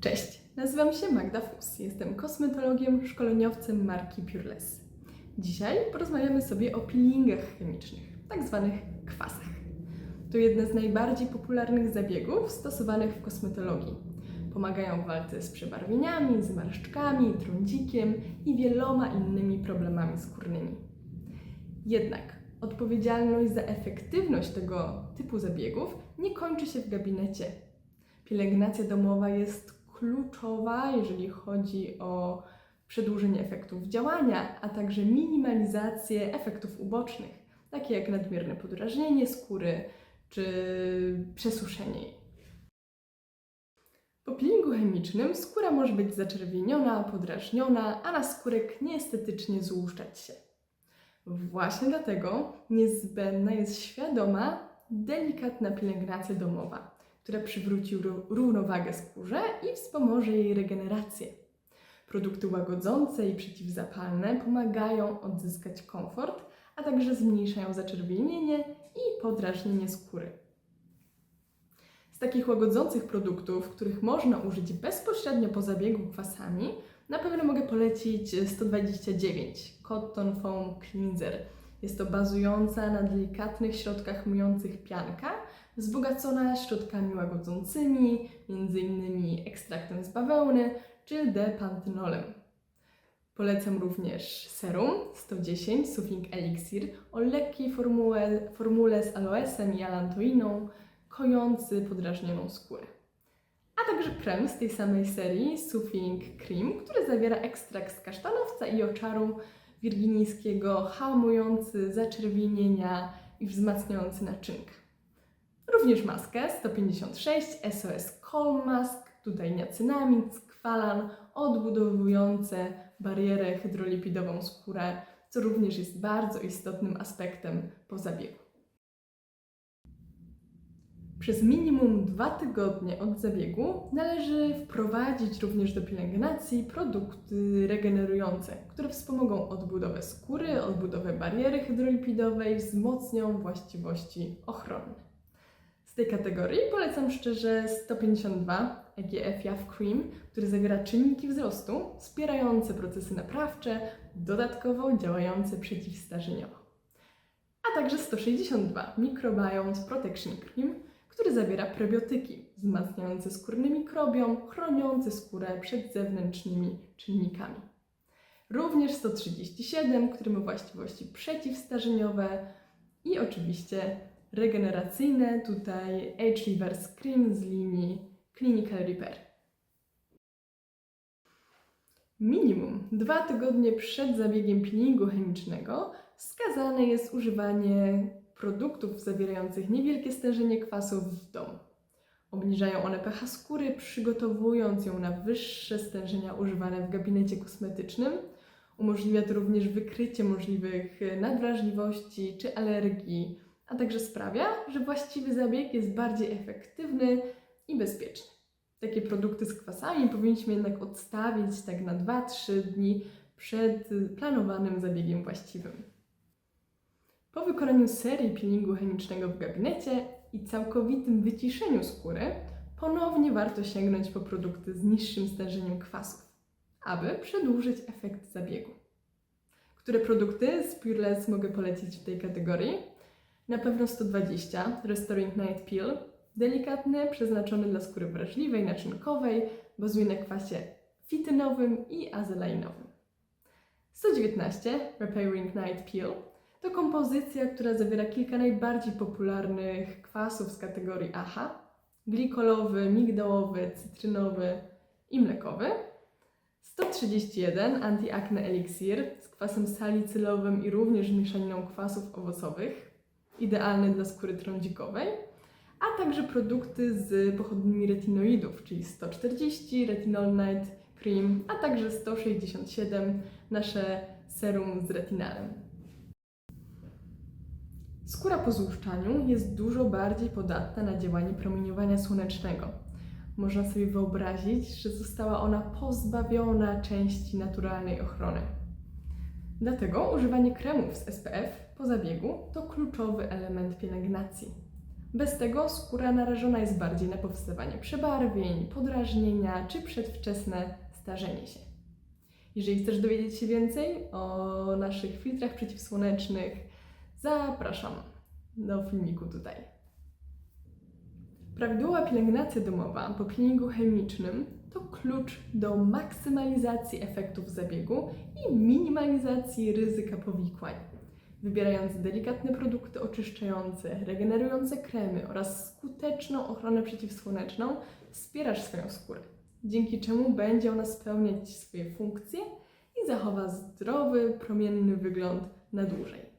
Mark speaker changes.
Speaker 1: Cześć, nazywam się Magda Fus. Jestem kosmetologiem, szkoleniowcem marki Pureless. Dzisiaj porozmawiamy sobie o peelingach chemicznych, tak zwanych kwasach. To jedne z najbardziej popularnych zabiegów stosowanych w kosmetologii. Pomagają w walce z przebarwieniami, zmarszczkami, trądzikiem i wieloma innymi problemami skórnymi. Jednak odpowiedzialność za efektywność tego typu zabiegów nie kończy się w gabinecie. Pielęgnacja domowa jest kluczowa, jeżeli chodzi o przedłużenie efektów działania, a także minimalizację efektów ubocznych, takie jak nadmierne podrażnienie skóry czy przesuszenie jej. Po peelingu chemicznym skóra może być zaczerwieniona, podrażniona, a na skórek nieestetycznie złuszczać się. Właśnie dlatego niezbędna jest świadoma, delikatna pielęgnacja domowa, która przywróci ró- równowagę skórze i wspomoże jej regenerację. Produkty łagodzące i przeciwzapalne pomagają odzyskać komfort, a także zmniejszają zaczerwienienie i podrażnienie skóry. Z takich łagodzących produktów, których można użyć bezpośrednio po zabiegu kwasami, na pewno mogę polecić 129 Cotton Foam Cleanser. Jest to bazująca na delikatnych środkach myjących pianka, wzbogacona środkami łagodzącymi, m.in. ekstraktem z bawełny czy D-pantynolem. Polecam również serum 110 Soothing Elixir o lekkiej formule, formule z aloesem i alantoiną, kojący podrażnioną skórę. A także krem z tej samej serii Soothing Cream, który zawiera ekstrakt z kasztanowca i oczaru wirginijskiego, hamujący zaczerwienienia i wzmacniający naczynkę. Również maskę 156 SOS Calm Mask, tutaj niacinamid, skwalan, odbudowujące barierę hydrolipidową skórę, co również jest bardzo istotnym aspektem po zabiegu. Przez minimum dwa tygodnie od zabiegu należy wprowadzić również do pielęgnacji produkty regenerujące, które wspomogą odbudowę skóry, odbudowę bariery hydrolipidowej, wzmocnią właściwości ochronne. Tej kategorii polecam szczerze 152 EGF Yav Cream, który zawiera czynniki wzrostu wspierające procesy naprawcze, dodatkowo działające przeciwstarzeniowo. A także 162 Microbiome Protection Cream, który zawiera prebiotyki wzmacniające skórny mikrobiom, chroniące skórę przed zewnętrznymi czynnikami. Również 137, który ma właściwości przeciwstarzeniowe i oczywiście regeneracyjne, tutaj Age Reverse Cream z linii Clinical Repair. Minimum dwa tygodnie przed zabiegiem peelingu chemicznego wskazane jest używanie produktów zawierających niewielkie stężenie kwasów w domu. Obniżają one pH skóry, przygotowując ją na wyższe stężenia używane w gabinecie kosmetycznym. Umożliwia to również wykrycie możliwych nadwrażliwości czy alergii, a także sprawia, że właściwy zabieg jest bardziej efektywny i bezpieczny. Takie produkty z kwasami powinniśmy jednak odstawić tak na 2-3 dni przed planowanym zabiegiem właściwym. Po wykonaniu serii peelingu chemicznego w gabinecie i całkowitym wyciszeniu skóry, ponownie warto sięgnąć po produkty z niższym stężeniem kwasów, aby przedłużyć efekt zabiegu. Które produkty z Pureless mogę polecić w tej kategorii? Na pewno 120 Restoring Night Peel, delikatny, przeznaczony dla skóry wrażliwej, naczynkowej, bazuje na kwasie fitynowym i azelainowym. 119 Repairing Night Peel to kompozycja, która zawiera kilka najbardziej popularnych kwasów z kategorii AHA: glikolowy, migdałowy, cytrynowy i mlekowy. 131 Anti-Acne Elixir z kwasem salicylowym i również mieszaniną kwasów owocowych, idealny dla skóry trądzikowej, a także produkty z pochodnymi retinoidów, czyli 140 Retinol Night Cream, a także 167 nasze serum z retinalem. Skóra po złuszczaniu jest dużo bardziej podatna na działanie promieniowania słonecznego. Można sobie wyobrazić, że została ona pozbawiona części naturalnej ochrony. Dlatego używanie kremów z SPF po zabiegu to kluczowy element pielęgnacji. Bez tego skóra narażona jest bardziej na powstawanie przebarwień, podrażnienia czy przedwczesne starzenie się. Jeżeli chcesz dowiedzieć się więcej o naszych filtrach przeciwsłonecznych, zapraszam do filmiku tutaj. Prawidłowa pielęgnacja domowa po peelingu chemicznym to klucz do maksymalizacji efektów zabiegu i minimalizacji ryzyka powikłań. Wybierając delikatne produkty oczyszczające, regenerujące kremy oraz skuteczną ochronę przeciwsłoneczną, wspierasz swoją skórę, dzięki czemu będzie ona spełniać swoje funkcje i zachowa zdrowy, promienny wygląd na dłużej.